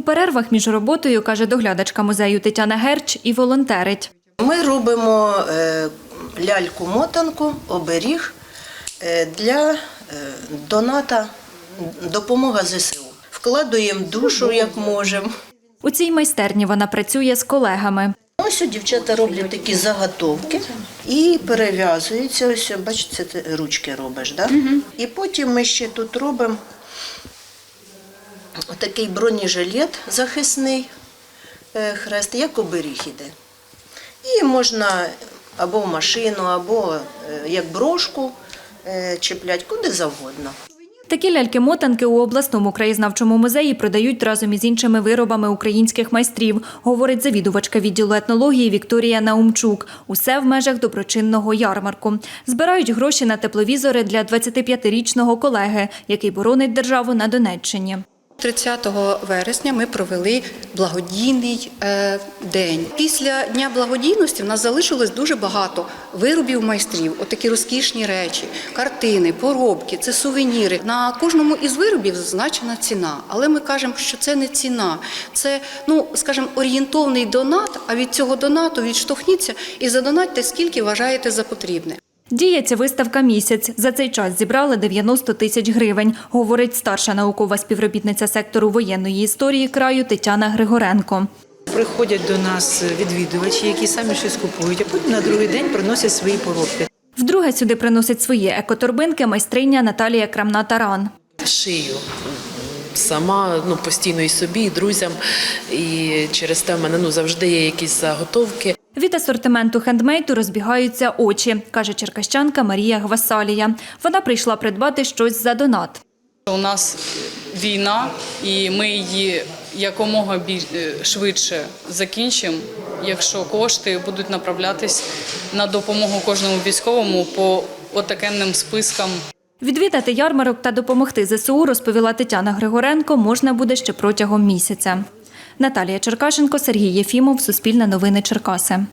У перервах між роботою, каже доглядачка музею Тетяна Герч, і волонтерить. Ми робимо е, ляльку-мотанку, оберіг е, для е, доната допомога ЗСУ. Вкладуємо душу, як можемо. У цій майстерні вона працює з колегами. Ось дівчата роблять такі заготовки і перев'язуються. Ось, бачите, ручки робиш, да? І потім ми ще тут робимо такий бронежилет захисний е, хрест, як оберіг іде. І можна або в машину, або е, як брошку е, чіплять, куди завгодно. Такі ляльки-мотанки у обласному краєзнавчому музеї продають разом із іншими виробами українських майстрів, говорить завідувачка відділу етнології Вікторія Наумчук. Усе в межах доброчинного ярмарку. Збирають гроші на тепловізори для 25-річного колеги, який боронить державу на Донеччині. 30 вересня ми провели благодійний е, день. Після дня благодійності в нас залишилось дуже багато виробів майстрів, отакі розкішні речі, картини, поробки, це сувеніри. На кожному із виробів зазначена ціна, але ми кажемо, що це не ціна, це ну скажімо, орієнтовний донат. А від цього донату відштовхніться і задонатьте скільки вважаєте за потрібне. Діє ця виставка місяць. За цей час зібрали 90 тисяч гривень, говорить старша наукова співробітниця сектору воєнної історії краю Тетяна Григоренко. Приходять до нас відвідувачі, які самі щось купують, а потім на другий день приносять свої поробки. Вдруге сюди приносить свої екоторбинки майстриня Наталія Крамна-Таран. шию сама ну постійно і собі, і друзям. І через те в мене ну завжди є якісь заготовки. Від асортименту хендмейду розбігаються очі, каже черкащанка Марія Гвасалія. Вона прийшла придбати щось за донат. У нас війна, і ми її якомога біль- е, швидше закінчимо, якщо кошти будуть направлятись на допомогу кожному військовому по отакенним спискам. Відвідати ярмарок та допомогти ЗСУ, розповіла Тетяна Григоренко, можна буде ще протягом місяця. Наталія Черкашенко, Сергій Єфімов, Суспільне новини Черкаси.